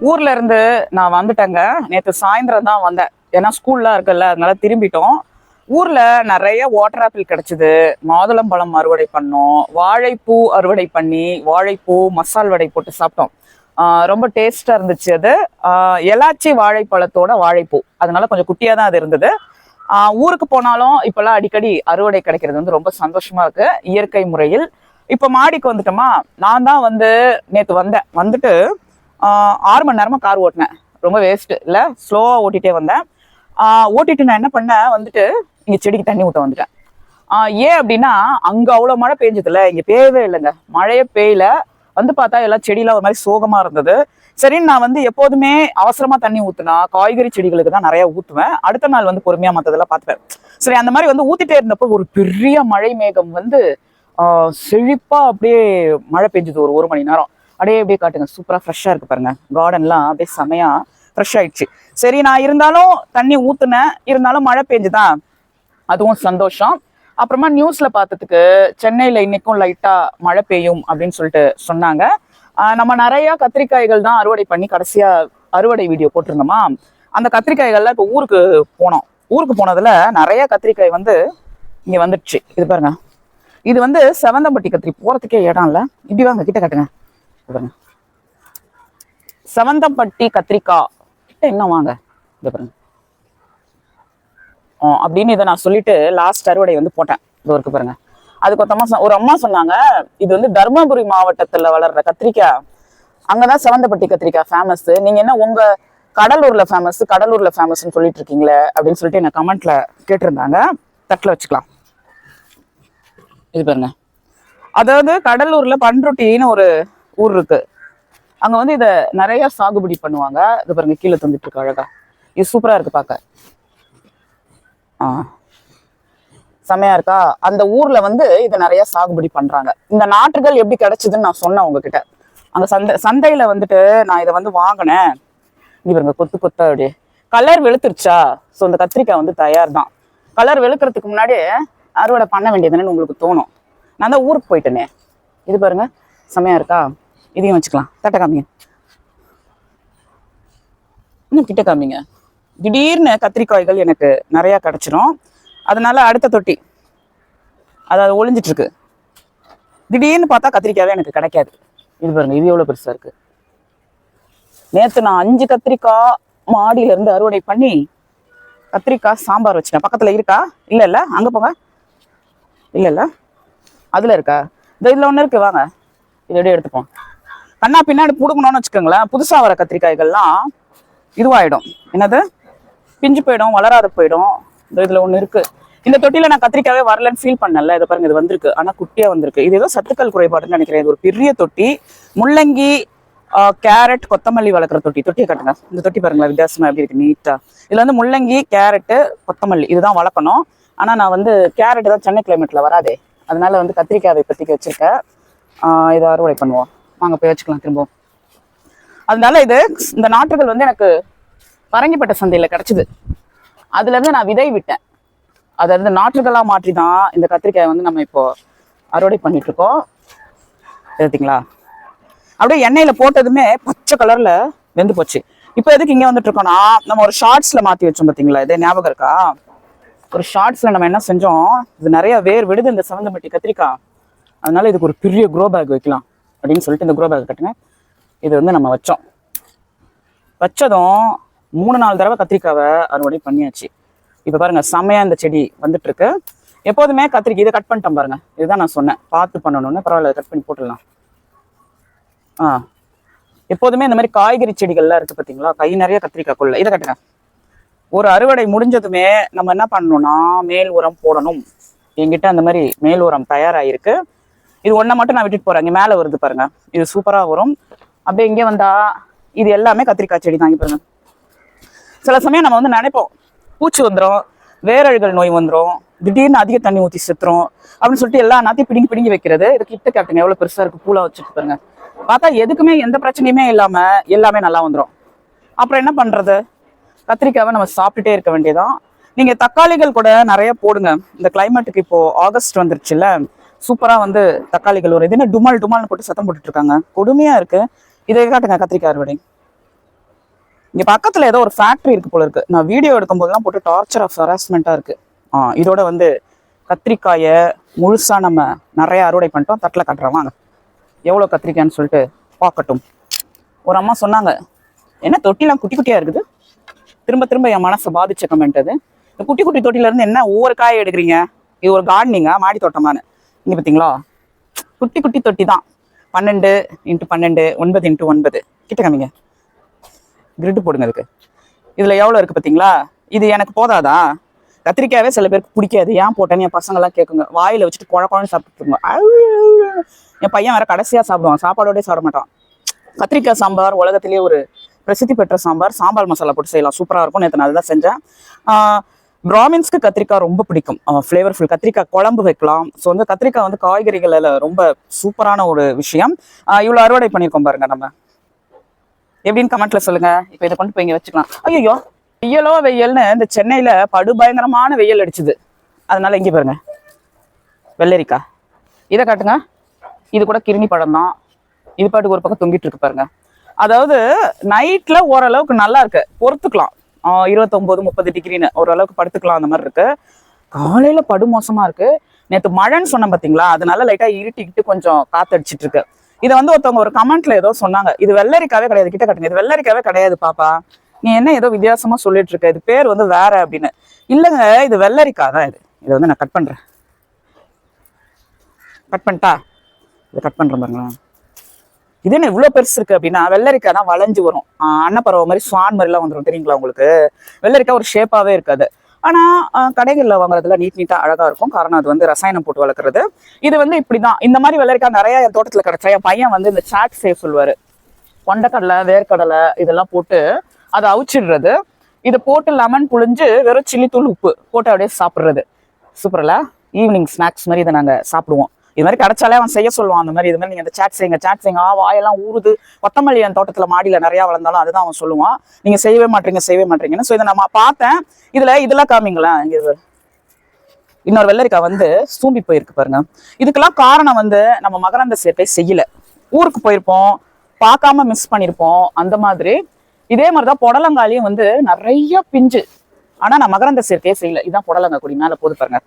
ஊர்ல இருந்து நான் வந்துட்டேங்க. நேற்று சாயந்தரம் தான் வந்தேன். ஏன்னா ஸ்கூல்லாம் இருக்குல்ல அதனால திரும்பிட்டோம். ஊர்ல நிறைய வாட்டர் ஆப்பிள் கிடைச்சது. மாதுளம்பழம் அறுவடை பண்ணோம். வாழைப்பூ அறுவடை பண்ணி வாழைப்பூ மசால் வடை போட்டு சாப்பிட்டோம். ரொம்ப டேஸ்டா இருந்துச்சு அது. எலாச்சி வாழைப்பழத்தோட வாழைப்பூ. அதனால கொஞ்சம் குட்டியா தான் அது இருந்தது. ஊருக்கு போனாலும் இப்பெல்லாம் அடிக்கடி அறுவடை கிடைக்கிறது வந்து ரொம்ப சந்தோஷமா இருக்கு. இயற்கை முறையில். இப்ப மாடிக்கு வந்துட்டோமா? நான் தான் வந்து நேத்து வந்தேன். வந்துட்டு ஆறு மணி நேரமாக கார் ஓட்டினேன். ரொம்ப வேஸ்ட்டு இல்லை ஸ்லோவாக ஓட்டிகிட்டே வந்தேன். ஓட்டிட்டு நான் என்ன பண்ணேன்? வந்துட்டு இங்கே செடிக்கு தண்ணி ஊற்ற வந்துட்டேன். ஏன் அப்படின்னா அங்கே அவ்வளோ மழை பெஞ்சதில்ல இங்கே பெய்யவே இல்லைங்க. மழையே பெய்யல. வந்து பார்த்தா எல்லாம் செடியெல்லாம் ஒரு மாதிரி சோகமாக இருந்தது. சரின்னு நான் வந்து எப்போதுமே அவசரமாக தண்ணி ஊற்றுனா காய்கறி செடிகளுக்கு தான் நிறையா ஊற்றுவேன் அடுத்த நாள் வந்து பொறுமையாக மற்றதெல்லாம் பார்த்துப்பேன். சரி அந்த மாதிரி வந்து ஊற்றிட்டே இருந்தப்போ ஒரு பெரிய மழை மேகம் வந்து செழிப்பாக அப்படியே மழை பெஞ்சுது ஒரு ஒரு மணி நேரம். அப்படியே அப்படியே காட்டுங்க. சூப்பராக ஃப்ரெஷ்ஷாக இருக்கு பாருங்க. கார்டன்லாம் அப்படியே செமையா ஃப்ரெஷ் ஆயிடுச்சு. சரி நான் இருந்தாலும் தண்ணி ஊற்றுனேன் இருந்தாலும் மழை பெஞ்சுதான் அதுவும் சந்தோஷம். அப்புறமா நியூஸ்ல பார்த்ததுக்கு சென்னையில இன்னைக்கும் லைட்டா மழை பெய்யும் அப்படின்னு சொல்லிட்டு சொன்னாங்க. நம்ம நிறைய கத்திரிக்காய்கள் தான் அறுவடை பண்ணி கடைசியா அறுவடை வீடியோ போட்டிருந்தோமா? அந்த கத்திரிக்காய்கள்லாம் இப்போ ஊருக்கு போனோம். ஊருக்கு போனதுல நிறைய கத்திரிக்காய் வந்து இங்கே வந்துடுச்சு. இது பாருங்க. இது வந்து செவந்தம்பட்டி கத்திரி. போறதுக்கே இடம் இல்லை. இப்படி வாங்க கிட்ட காட்டுங்க. பாருங்க. செவந்தம்பட்டி கத்திரிக்காய். கிட்ட இன்னும் வாங்க. இது பாருங்க. அப்படின்னு இதை நான் சொல்லிட்டு லாஸ்ட் அறுவடை வந்து போட்டேன். இது இருக்கு பாருங்க. அதுக்கு ஒருத்தம்மா ஒரு அம்மா சொன்னாங்க இது வந்து தர்மபுரி மாவட்டத்துல வளர்ற கத்திரிக்காய். அங்கதான் செவந்தப்பட்டி கத்திரிக்காய் ஃபேமஸ் நீங்க என்ன உங்க கடலூர்ல ஃபேமஸ் கடலூர்ல ஃபேமஸ்னு சொல்லிட்டு இருக்கீங்களே அப்படின்னு சொல்லிட்டு என்ன கமெண்ட்ல கேட்டிருந்தாங்க. தட்டில் வச்சுக்கலாம். இது பாருங்க. அதாவது கடலூர்ல பண்ருட்டின்னு ஒரு ஊர் இருக்கு அங்க வந்து இத நிறைய சாகுபடி பண்ணுவாங்க. இது பாருங்க கீழே தந்துட்டு இருக்கு அழகா. இது சூப்பரா இருக்கு பார்க்க ஆ. செமையா இருக்கா? அந்த ஊர்ல வந்து இதை நிறைய சாகுபடி பண்றாங்க. இந்த நாற்றுகள் எப்படி கிடைச்சதுன்னு நான் சொன்னேன் உங்ககிட்ட. அங்க சந்தை சந்தையில வந்துட்டு நான் இதை வந்து வாங்கினேன். இங்க பாருங்க கொத்து கொத்தா அப்படியே. கலர் வெளுத்துருச்சா? ஸோ இந்த கத்திரிக்காய் வந்து தயார் தான் கலர் வெளுக்கிறதுக்கு முன்னாடி அறுவடை பண்ண வேண்டியதுன்னு உங்களுக்கு தோணும். நான் தான் ஊருக்கு போயிட்டேனே. இது பாருங்க செமையா இருக்கா? இதையும் வச்சுக்கலாம். தட்டை காமிங்க. இன்னும் கிட்ட காமிங்க. திடீர்னு கத்திரிக்காய்கள் எனக்கு நிறையா கிடைச்சிரும். அதனால அடுத்த தொட்டி. அதாவது ஒளிஞ்சிட்ருக்கு. திடீர்னு பார்த்தா கத்திரிக்காவே எனக்கு கிடைக்காது. இது பாருங்க இது எவ்வளோ பெருசாக இருக்கு. நேற்று நான் அஞ்சு கத்திரிக்காய் மாடியில இருந்து அறுவடை பண்ணி கத்திரிக்காய் சாம்பார் வச்சுட்டேன். பக்கத்தில் இருக்கா? இல்லை இல்லை. அங்கே போங்க. இல்லை இல்லை. அதில் இருக்கா? இந்த இதில் ஒன்று இருக்கு. வாங்க. இதை எடுத்துப்போம். கண்ணா பின்னாடி பிடுங்கணும்னு வச்சுக்கோங்களேன் புதுசாக வர கத்திரிக்காய்கள்லாம் இதுவாகிடும் என்னது? பிஞ்சு போயிடும் வளராது போயிடும். இந்த இதில் ஒன்று இருக்குது இந்த தொட்டியில் நான் கத்திரிக்காவே வரலன்னு ஃபீல் பண்ணல. இதை பாருங்க இது வந்திருக்கு. ஆனால் குட்டியாக வந்திருக்கு. இது ஏதோ சத்துக்கள் குறைபாடுன்னு நினைக்கிறேன். இது ஒரு பெரிய தொட்டி. முள்ளங்கி கேரட் கொத்தமல்லி வளர்க்குற தொட்டி. தொட்டியை கட்டுங்க. இந்த தொட்டி பாருங்களேன் வித்தியாசமாக எப்படி இருக்குது நீட்டாக இதில் வந்து முள்ளங்கி கேரட்டு கொத்தமல்லி இதுதான் வளர்க்கணும். ஆனால் நான் வந்து கேரட் தான் சென்னை கிளைமேட்டில் வராதே. அதனால வந்து கத்திரிக்காவை இப்போதைக்கு வச்சிருக்கேன். இதை அறுவடை பண்ணுவோம். வாங்க போய் வச்சுக்கலாம் திரும்பவும். அதனால இது இந்த நாற்றுகள் வந்து எனக்கு பரங்கிப்பட்ட சந்தையில கிடைச்சது. அதுல இருந்து நான் விதை விட்டேன். அதை வந்து நாற்றுகளா மாற்றி தான் இந்த கத்திரிக்காயை வந்து நம்ம இப்போ அறுவடை பண்ணிட்டு இருக்கோம் அப்படியே எண்ணெயில் போட்டதுமே பச்சை கலர்ல வெந்து போச்சு. இப்போ எதுக்கு இங்க வந்துட்டு இருக்கோம்னா நம்ம ஒரு ஷார்ட்ஸ்ல மாத்தி வச்சோம் பாத்தீங்களா? இதே ஞாபகம் இருக்கா? ஒரு ஷார்ட்ஸ்ல நம்ம என்ன செஞ்சோம்? இது நிறைய வேர் விடுது இந்த சவந்தம்பட்டி கத்திரிக்காய். அதனால இதுக்கு ஒரு பெரிய க்ரோ பேக் வைக்கலாம். அப்படின்னு சொல்லிட்டு இந்த குரோ பேக் கட்டுங்க. இது வந்து நம்ம வச்சோம். வச்சதும் மூணு நாலு தடவை கத்திரிக்காவை அறுவடை பண்ணியாச்சு. இப்போ பாருங்க செம்மையா இந்த செடி வந்துட்டு இருக்கு எப்போதுமே கத்திரிக்காய் இதை கட் பண்ணிட்டேன் பாருங்க. இதுதான் நான் சொன்னேன். பார்த்து பண்ணணும்னு. பரவாயில்ல கட் பண்ணி போட்டுடலாம். ஆ. எப்போதுமே இந்த மாதிரி காய்கறி செடிகள்லாம் இருக்கு பார்த்தீங்களா கை நிறைய கத்திரிக்காய் கொள்ள. இதை கட்டுங்க. ஒரு அறுவடை முடிஞ்சதுமே நம்ம என்ன பண்ணணும்னா மேல் உரம் போடணும். என்கிட்ட அந்த மாதிரி மேல் உரம் தயாராகிருக்கு இது ஒன்றை மட்டும் நான் விட்டுட்டு போகிறேன் இங்கே மேலே வருது பாருங்க. இது சூப்பரா வரும். அப்படியே இங்கே வந்தா இது எல்லாமே கத்திரிக்காய் செடி தான் பாருங்க. சில சமயம் நம்ம வந்து நினைப்போம் பூச்சி வந்துடும் வேரழுகள் நோய் வந்துடும் திடீர்னு அதிக தண்ணி ஊற்றி செத்துரும் அப்படின்னு சொல்லிட்டு எல்லா நாத்தையும் பிடுங்கி பிடிங்கி வைக்கிறது. இது கிட்ட கேட்டுங்க எவ்வளவு பெருசாக இருக்கு பூலா வச்சுட்டு பாருங்க. பார்த்தா எதுக்குமே எந்த பிரச்சனையுமே இல்லாம எல்லாமே நல்லா வந்துடும் அப்புறம் என்ன பண்றது? கத்திரிக்காவை நம்ம சாப்பிட்டுட்டே இருக்க வேண்டியதான் நீங்க தக்காளிகள் கூட நிறைய போடுங்க. இந்த கிளைமேட்டுக்கு இப்போ ஆகஸ்ட் வந்துருச்சுல்ல. சூப்பராக வந்து தக்காளிகள் ஒரு இது என்ன டுமால் டுமால்னு போட்டு சத்தம் போட்டுட்டு இருக்காங்க இருக்குது இதை காட்டுங்க கத்திரிக்காய் அறுவடை. இங்கே பக்கத்தில் ஏதோ ஒரு ஃபேக்ட்ரி இருக்குது போல இருக்குது நான் வீடியோ எடுக்கும் போதெல்லாம் போட்டு டார்ச்சர் ஆஃப் ஹராஸ்மெண்ட்டாக இருக்குது ஆ இதோட வந்து கத்திரிக்காயை முழுசாக நம்ம நிறைய அறுவடை பண்ணிட்டோம். தட்டில் கட்டுறோம். வாங்க. எவ்வளோ கத்திரிக்காய்ன்னு சொல்லிட்டு பார்க்கட்டும். ஒரு அம்மா சொன்னாங்க என்ன தொட்டிலாம் குட்டி குட்டியாக இருக்குது? திரும்ப திரும்ப என் மனசை பாதிச்ச கமெண்ட் அது. இந்த குட்டி குட்டி தொட்டிலேருந்து என்ன ஒவ்வொரு காய் எடுக்கிறீங்க? இது ஒரு கார்டனிங்கா மாடி தோட்டமானு இங்கே பார்த்தீங்களா குட்டி குட்டி தொட்டி தான் பன்னெண்டு இன்ட்டு பன்னெண்டு ஒன்பது இன்ட்டு ஒன்பது. கிட்ட காமிங்க. கிரிட்டு போடுங்க அதுக்கு. இதில் எவ்வளோ இருக்குது பார்த்தீங்களா இது எனக்கு போதாதா? கத்திரிக்காவே சில பேருக்கு பிடிக்காது. ஏன் போட்டேன்னு என் பசங்கள்லாம் கேட்குங்க வாயில் வச்சுட்டு குழ குழன்னு சாப்பிட்டுருங்க. என் பையன் வேற கடைசியாக சாப்பிடுவான். சாப்பாடோடய சாப்பிட மாட்டான். கத்திரிக்காய் சாம்பார் உலகத்திலேயே ஒரு பிரசித்தி பெற்ற சாம்பார். சாம்பார் மசாலா போட்டு செய்யலாம். சூப்பராக இருக்கும். நேற்று நான் அதுதான் செஞ்சேன். பிராமின்ஸ்க்கு கத்திரிக்காய் ரொம்ப பிடிக்கும். ஃப்ளேவர்ஃபுல் கத்திரிக்காய் குழம்பு வைக்கலாம். ஸோ வந்து கத்திரிக்காய் வந்து காய்கறிகளில் ரொம்ப சூப்பரான ஒரு விஷயம். இவ்வளோ அறுவடை பண்ணியிருக்கோம் பாருங்க நம்ம. எப்படின்னு கமெண்ட்ல சொல்லுங்க. இப்போ இதை கொண்டு போய் இங்கே வச்சுக்கலாம். ஐயோ வெயிலோ வெயில்னு இந்த சென்னையில் படுபயங்கரமான வெயில் அடிச்சுது. அதனால இங்கே பாருங்க. வெள்ளரிக்காய். இதை காட்டுங்க. இது கூட கிருணி பழம் தான். இது பாட்டுக்கு ஒரு பக்கம் தொங்கிட்டு இருக்கு பாருங்க. அதாவது நைட்ல ஓரளவுக்கு நல்லா இருக்கு. பொறுத்துக்கலாம். இருபத்தொம்போது முப்பது டிகிரின்னு ஓரளவுக்கு படுத்துக்கலாம் அந்த மாதிரி இருக்கு. காலையில படு மோசமா இருக்கு. நேற்று மழைன்னு சொன்னேன் பாத்தீங்களா? அதனால லைட்டா இருட்டிக்கிட்டு கொஞ்சம் காத்தடிச்சிட்டு இருக்கு. இதை வந்து ஒருத்தவங்க ஒரு கமெண்ட்ல ஏதோ சொன்னாங்க. இது வெள்ளரிக்காவே கிடையாது கிட்ட கட்டுங்க. இது வெள்ளரிக்காவே கிடையாது பாப்பா. நீ என்ன ஏதோ வித்தியாசமா சொல்லிட்டு இருக்க? இது பேர் வந்து வேற அப்படின்னு. இல்லைங்க இது வெள்ளரிக்கா தான் இது. இதை வந்து நான் கட் பண்றேன். கட் பண்ணிட்டா? இதை கட் பண்றேன் பாருங்களேன். இது என்ன இவ்வளோ பெருசு இருக்கு அப்படின்னா வெள்ளரிக்காய் தான் வளைஞ்சு வரும். அன்னப்பறவை மாதிரி ஸ்வான் மாதிரிலாம் வந்துடும் தெரியுங்களா உங்களுக்கு? வெள்ளரிக்காய் ஒரு ஷேப்பாகவே இருக்காது. ஆனால் கடைகளில் வாங்குறதுலாம் வாங்குறதுல நீட் நீட்டாக அழகாக இருக்கும். காரணம் அது வந்து ரசாயனம் போட்டு வளர்க்குறது. இது வந்து இப்படி தான் இந்த மாதிரி வெள்ளரிக்காய் நிறைய என் தோட்டத்தில் கிடச்சா என் பையன் வந்து இந்த சாட் சேவ் சொல்லுவாரு. கொண்டக்கடலை வேர்க்கடலை இதெல்லாம் போட்டு அதை அவிச்சிடுறது. இதை போட்டு லெமன் புழிஞ்சு வெறும் சில்லி தூள் உப்பு போட்டு அப்படியே சாப்பிட்றது. சூப்பரில் ஈவினிங் ஸ்நாக்ஸ் மாதிரி இதை நாங்கள் சாப்பிடுவோம். இது மாதிரி கிடைச்சாலே அவன் செய்ய சொல்லுவான். அந்த மாதிரி இது மாதிரி நீங்கள் இந்த சாட் செய்யுங்க சாட் செய்யுங்க. ஆ வாயெல்லாம் ஊறுது. கொத்தமல்லி என் தோட்டத்தில் மாடியில் நிறையா வளர்ந்தாலும் அதுதான் அவன் சொல்லுவான். நீங்கள் செய்யவே மாட்டீங்க செய்யவே மாட்டீங்கன்னு. ஸோ இதை நான் பார்த்தேன். இதில் இதெல்லாம் காமிங்களேன். இங்கே இன்னொரு வெள்ளரிக்காய் வந்து சூம்பி போயிருக்கு பாருங்க. இதுக்கெல்லாம் காரணம் வந்து நம்ம மகரந்த சேர்க்கை செய்யல. ஊருக்கு போயிருப்போம் பார்க்காம மிஸ் பண்ணியிருப்போம் அந்த மாதிரி. இதே மாதிரிதான் புடலங்காலையும் வந்து நிறைய பிஞ்சு. ஆனா நான் மகரந்த சேர்க்கையே செய்யல. இதுதான் புடலங்காய் கொடி மேல போது பாருங்க.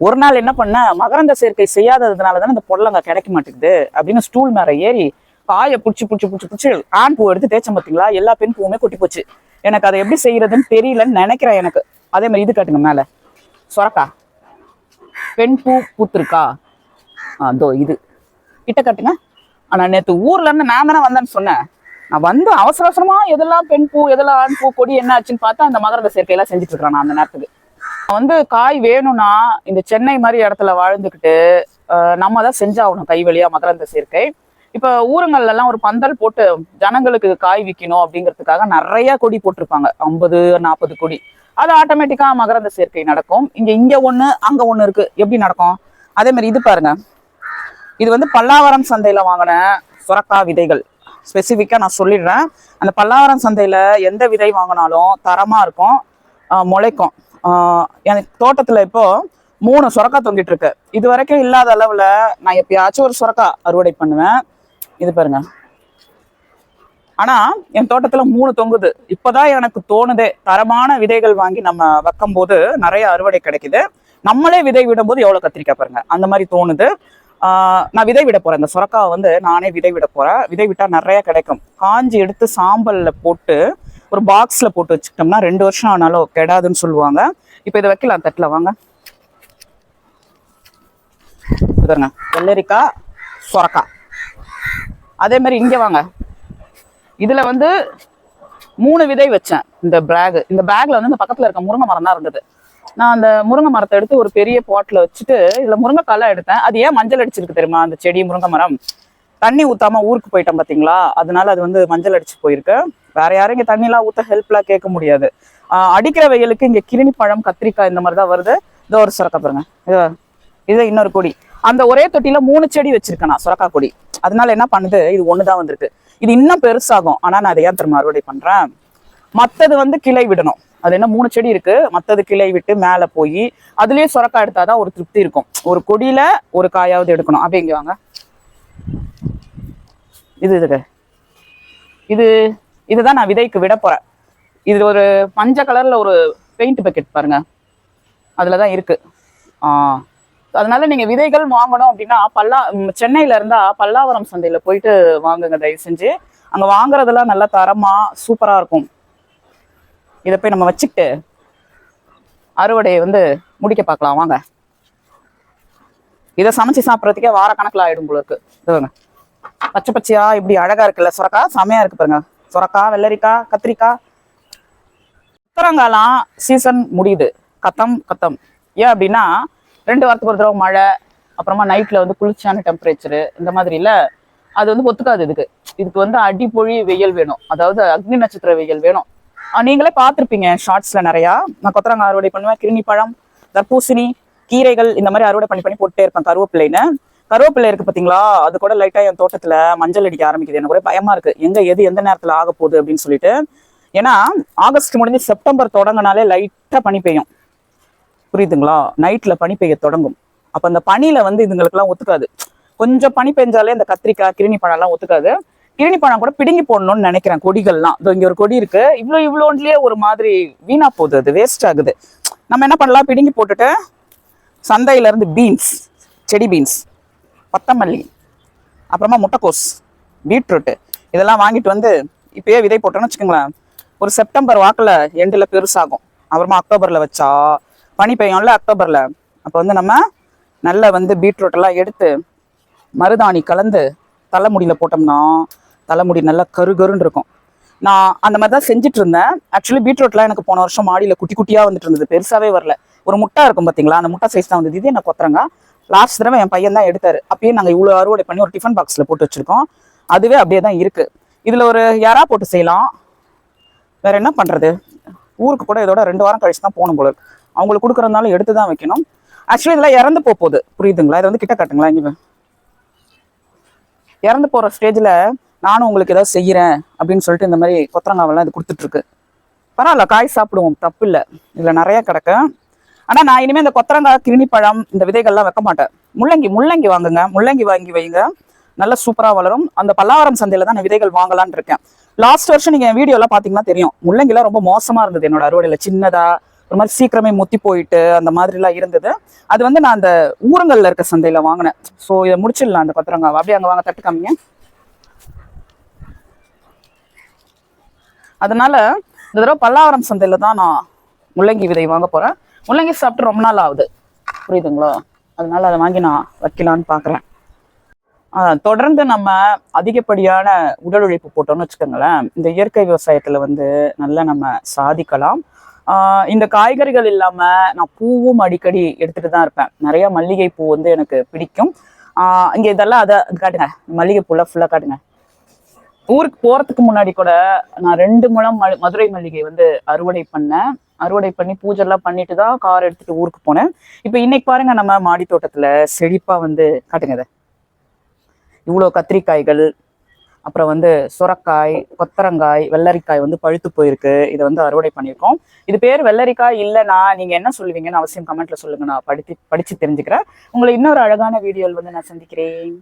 ஒரு நாள் என்ன பண்ண மகரந்த சேர்க்கை செய்யாததுனால தானே இந்த புடலங்காய் கிடைக்க மாட்டேங்குது அப்படின்னு ஸ்டூல் மேலே ஏறி காயை பிடிச்சி பிடிச்சி பிடிச்சி பிடிச்சி ஆண் பூ எடுத்து தேய்ச்சம் பார்த்தீங்களா எல்லா பெண் பூவுமே கொட்டி போச்சு. எனக்கு அதை எப்படி செய்யறதுன்னு தெரியலன்னு நினைக்கிறேன் எனக்கு. அதே மாதிரி இது காட்டுங்க மேலே. சொரக்கா. பெண் பூ பூத்துருக்கா? அதோ இது. கிட்ட காட்டுங்க. ஆனால் நேற்று ஊர்ல இருந்து நான் தானே வந்தேன்னு சொன்னேன். நான் வந்து அவசர அவசரமா எதெல்லாம் பெண் பூ எதெல்லாம் ஆண் பூ கொடி என்ன ஆச்சுன்னு பார்த்தா அந்த மகரந்த சேர்க்கையெல்லாம் செஞ்சுட்டு இருக்கிறேன் நான் அந்த நேரத்துக்கு. வந்து காய் வேணும்னா இந்த சென்னை மாதிரி இடத்துல வாழ்ந்துக்கிட்டு நம்ம தான் செஞ்சாகணும் கை வழியா மகரந்த சேர்க்கை இப்ப ஊருங்கள்ல ஒரு பந்தல் போட்டு ஜனங்களுக்கு காய் விற்கணும் அப்படிங்கிறதுக்காக நிறைய கொடி போட்டிருப்பாங்க. ஐம்பது நாற்பது கொடி. அது ஆட்டோமேட்டிக்கா மகரந்த சேர்க்கை நடக்கும். இங்க இங்க ஒண்ணு அங்க ஒண்ணு இருக்கு. எப்படி நடக்கும்? அதே மாதிரி இது பாருங்க. இது வந்து பல்லாவரம் சந்தையில வாங்கின சுரக்கா விதைகள். ஸ்பெசிஃபிக்காக நான் சொல்லிடுறேன். அந்த பல்லாவரம் சந்தையில் எந்த விதை வாங்கினாலும் தரமாக இருக்கும் முளைக்கும். எனக்கு தோட்டத்தில் இப்போ மூணு சுரக்கா தொங்கிட்டு இருக்கு. இது வரைக்கும் இல்லாத அளவில் நான் எப்பயாச்சும் ஒரு சுரக்கா அறுவடை பண்ணுவேன். இது பாருங்க. ஆனால் என் தோட்டத்தில் மூணு தொங்குது. இப்போதான் எனக்கு தோணுதே. தரமான விதைகள் வாங்கி நம்ம வைக்கும் போது நிறைய அறுவடை கிடைக்குது. நம்மளே விதை விடும்போது எவ்வளோ கத்திரிக்காய் பாருங்க. அந்த மாதிரி தோணுது. நான் விதை விட போகிறேன் இந்த சுரக்காவை வந்து நானே விதை விட போகிறேன் விதை விட்டால் நிறைய கிடைக்கும். காஞ்சி எடுத்து சாம்பலில் போட்டு ஒரு பாக்ஸ்ல போட்டு வச்சுக்கிட்டோம்னா ரெண்டு வருஷம் ஆனாலும் கெடாதுன்னு சொல்லுவாங்க. இப்போ இதை வைக்கலாம் தட்டுல வாங்க. பாருங்க வெள்ளரிக்காய் சுரக்காய். அதே மாதிரி இங்க வாங்க. இதுல வந்து மூணு விதை வச்சேன் இந்த பேக் இந்த பேக்ல வந்து இந்த பக்கத்துல இருக்க முருங்கை மரம் தான் இருந்தது. நான் அந்த முருங்கை மரத்தை எடுத்து ஒரு பெரிய பாட்டில் வச்சுட்டு இதுல முருங்கைக்காலாம் எடுத்தேன். அது ஏன் மஞ்சள் அடிச்சிருக்கு தெரியுமா? அந்த செடி முருங்கை மரம். தண்ணி ஊத்தாம ஊருக்கு போயிட்டேன் பாத்தீங்களா? அதனால அது வந்து மஞ்சள் அடிச்சு போயிருக்கு. வேற யாரும் இங்க தண்ணிலாம் ஊற்ற ஹெல்ப்லாம் கேட்க முடியாது. ஆஹ் அடிக்கிற வெயிலுக்கு இங்க கிருணி பழம் கத்திரிக்காய் இந்த மாதிரி தான் வருது. இதோ ஒரு சுரக்கா பாருங்க. இது இது இன்னொரு கொடி. அந்த ஒரே தொட்டியில மூணு செடி வச்சிருக்கேன் நான் சுரக்கா கொடி. அதனால என்ன பண்ணுது? இது ஒண்ணுதான் வந்திருக்கு. இது இன்னும் பெருசாகும். ஆனா நான் அதை ஏன் திரும்ப அறுவடை பண்றேன். மத்தது வந்து கிளை விடணும். அது என்ன மூணு செடி இருக்கு. மத்தது கிளை விட்டு மேல போய் அதுலயே சுரக்கா எடுத்தாதான் ஒரு திருப்தி இருக்கும். ஒரு கொடியில ஒரு காயாவது எடுக்கணும். அப்படி இங்க வாங்க. இது இதுக்கு. இது இதுதான் நான் விதைக்கு விட போறேன். இது ஒரு மஞ்சள் கலர்ல ஒரு பெயிண்ட் பக்கெட் பாருங்க. அதுல தான் இருக்கு. ஆ. அதனால நீங்க விதைகள் வாங்கணும் அப்படின்னா பல்லா சென்னையில இருந்தா பல்லாவரம் சந்தையில போயிட்டு வாங்குங்க தயவு செஞ்சு. அங்க வாங்குறதெல்லாம் நல்லா தரமா சூப்பரா இருக்கும். இதை போய் நம்ம வச்சுக்கிட்டு அறுவடையை வந்து முடிக்க பார்க்கலாம். வாங்க. இதை சமைச்சு சாப்பிட்றதுக்கே வார கணக்குல ஆயிடும் போல இருக்கு. பச்சை பச்சையா இப்படி அழகா இருக்குல்ல? சுரக்கா? செமையா இருக்கு பாருங்க. சுரக்கா வெள்ளரிக்காய் கத்திரிக்காய் உத்தரங்காலாம் சீசன் முடியுது. கத்தம் கத்தம். ஏன் அப்படின்னா ரெண்டு வாரத்துக்கு ஒரு தடவை மழை அப்புறமா நைட்ல வந்து குளிர்ச்சியான டெம்பரேச்சரு இந்த மாதிரில அது வந்து ஒத்துக்காது இதுக்கு. இதுக்கு வந்து அடிப்பொழி வெயில் வேணும். அதாவது அக்னி நட்சத்திர வெயில் வேணும். ஆஹ் நீங்களே பார்த்துருப்பீங்க ஷார்ட்ஸ்ல நிறையா. நான் கொத்தரங்காய் அறுவடை பண்ணுவேன். கிருணி பழம் தர்பூசணி கீரைகள் இந்த மாதிரி அறுவடை பண்ணி பண்ணி போட்டே இருப்பேன் கருவேப்பிள்ளைன்னு கருவேப்பிள்ளை இருக்கு பாத்தீங்களா? அது கூட லைட்டா என் தோட்டத்துல மஞ்சள் அடிக்க ஆரம்பிக்குது. எனக்கு ஒரே பயமா இருக்கு. எங்க எது எந்த நேரத்துல ஆக போகுது அப்படின்னு சொல்லிட்டு. ஏன்னா ஆகஸ்ட் முடிஞ்சு செப்டம்பர் தொடங்கினாலே லைட்டா பனி பெய்யும். புரியுதுங்களா? நைட்ல பனி பெய்ய தொடங்கும். அப்ப அந்த பனியில வந்து இதுங்களுக்கெல்லாம் ஒத்துக்காது. கொஞ்சம் பனி பெஞ்சாலே இந்த கத்திரிக்காய் கிருணி பழம் எல்லாம் ஒத்துக்காது. கிருணி பழம் கூட பிடுங்கி போடணும்னு நினைக்கிறேன் கொடிகள்லாம். இதோ இங்க ஒரு கொடி இருக்கு. இவ்வளோ இவ்வளோன்லயே ஒரு மாதிரி வீணா போகுது. அது வேஸ்ட் ஆகுது. நம்ம என்ன பண்ணலாம்? பிடுங்கி போட்டுட்டு சந்தையில இருந்து பீன்ஸ் செடி பீன்ஸ் கொத்தமல்லி அப்புறமா முட்டைக்கோஸ் பீட்ரூட்டு இதெல்லாம் வாங்கிட்டு வந்து இப்போயே விதை போட்டோம்னு வச்சுக்கோங்களேன். ஒரு செப்டம்பர் வாக்கில் எண்டில் பெருசாகும். அப்புறமா அக்டோபரில் வச்சா பனி பெய்யும்ல அக்டோபரில். அப்போ வந்து நம்ம நல்ல வந்து பீட்ரூட்டெல்லாம் எடுத்து மருதாணி கலந்து தலைமுடியில் போட்டோம்னா தலைமுடி நல்லா கரு கருன்னு இருக்கும். நான் அந்த மாதிரி தான் செஞ்சுட்டு இருந்தேன். ஆக்சுவலி பீட்ரூட்லாம் எனக்கு போன வருஷம் மாடியில் குட்டி குட்டியாக வந்துட்டு இருந்தது. பெருசாகவே வரல. ஒரு முட்டை இருக்கும் பார்த்தீங்களா அந்த முட்டை சைஸ் தான் வந்தது இது. என்ன கொத்துறங்க. லாஸ்ட் தடவை என் பையன் தான் எடுத்தார். அப்பயே நாங்கள் இவ்வளோ அறுவடை பண்ணி ஒரு டிஃபன் பாக்ஸில் போட்டு வச்சுருக்கோம். அதுவே அப்படியே தான் இருக்கு. இதில் ஒரு யாரா போட்டு செய்யலாம்? வேற என்ன பண்றது? ஊருக்கு கூட இதோட ரெண்டு வாரம் கழிச்சு தான் போகணும் போல அவங்களுக்கு கொடுக்குறதுனால எடுத்து தான் வைக்கணும். ஆக்சுவலி இதெல்லாம் இறந்து போக போகுது. புரியுதுங்களா? இதை வந்து கிட்ட காட்டுங்களா? இங்கே இறந்து போற ஸ்டேஜ்ல நானும் உங்களுக்கு ஏதாவது செய்யறேன் அப்படின்னு சொல்லிட்டு இந்த மாதிரி கொத்தரங்காவெல்லாம் இது கொடுத்துட்ருக்கு பரவாயில்ல காய் சாப்பிடுவோம். தப்பு இல்லை. இதில் நிறைய கிடக்கு. ஆனா நான் இனிமே இந்த கொத்தரங்காய் கிருமிப்பழம் இந்த விதைகள்லாம் வைக்க மாட்டேன். முள்ளங்கி முள்ளங்கி வாங்குங்க. முள்ளங்கி வாங்கி வைங்க. நல்லா சூப்பராக வளரும். அந்த பல்லாவரம் சந்தையில் தான் நான் விதைகள் வாங்கலான் இருக்கேன். லாஸ்ட் வருஷம் நீங்கள் வீடியோலாம் பார்த்தீங்கன்னா தெரியும். முள்ளங்கிலாம் ரொம்ப மோசமாக இருந்தது என்னோட அறுவடையில். சின்னதாக ஒரு மாதிரி சீக்கிரமே முத்தி போயிட்டு அந்த மாதிரிலாம் இருந்தது. அது வந்து நான் அந்த ஊரங்களில் இருக்க சந்தையில் வாங்கினேன். ஸோ இதை முடிச்சிடலாம் அந்த கொத்தரங்காவை. அப்படியே அங்கே வாங்க தட்டு காமிங்க. அதனால இந்த தடவை பல்லாவரம் சந்தையில் தான் நான் முள்ளங்கி விதை வாங்க போகிறேன் முள்ளங்கி சாப்பிட்டு ரொம்ப நாள் ஆகுது. புரியுதுங்களா? அதனால அதை வாங்கி நான் வைக்கலான்னு பார்க்குறேன். தொடர்ந்து நம்ம அதிகப்படியான உடல் உழைப்பு போட்டோம்னு வச்சுக்கோங்களேன். இந்த இயற்கை விவசாயத்தில் வந்து நல்லா நம்ம சாதிக்கலாம். இந்த காய்கறிகள் இல்லாம நான் பூவும் அடிக்கடி எடுத்துட்டு தான் இருப்பேன். நிறைய மல்லிகை பூ வந்து எனக்கு பிடிக்கும். இங்கே இங்க இதெல்லாம் அதை காட்டுங்க. மல்லிகை பூலாம் ஃபுல்லா காட்டுங்க. ஊருக்கு போறதுக்கு முன்னாடி கூட நான் ரெண்டு முழம் ம- மதுரை மல்லிகை வந்து அறுவடை பண்ணேன். அறுவடை பண்ணி பூஜை எல்லாம் பண்ணிட்டு தான் கார் எடுத்துட்டு ஊருக்கு போனேன். இப்போ இன்னைக்கு பாருங்க நம்ம மாடி தோட்டத்துல செழிப்பா வந்து காட்டுங்க இவ்வளோ கத்திரிக்காய்கள் அப்புறம் வந்து சுரக்காய் கொத்தரங்காய் வெள்ளரிக்காய் வந்து பழுத்து போயிருக்கு. இதை வந்து அறுவடை பண்ணியிருக்கோம். இது பேர் வெள்ளரிக்காய் இல்லைனா நீங்க என்ன சொல்லுவீங்கன்னு அவசியம் கமெண்ட்ல சொல்லுங்க. நான் படித்து படிச்சு தெரிஞ்சுக்கிறேன். உங்களை இன்னொரு அழகான வீடியோவில் வந்து நான் சந்திக்கிறேன்.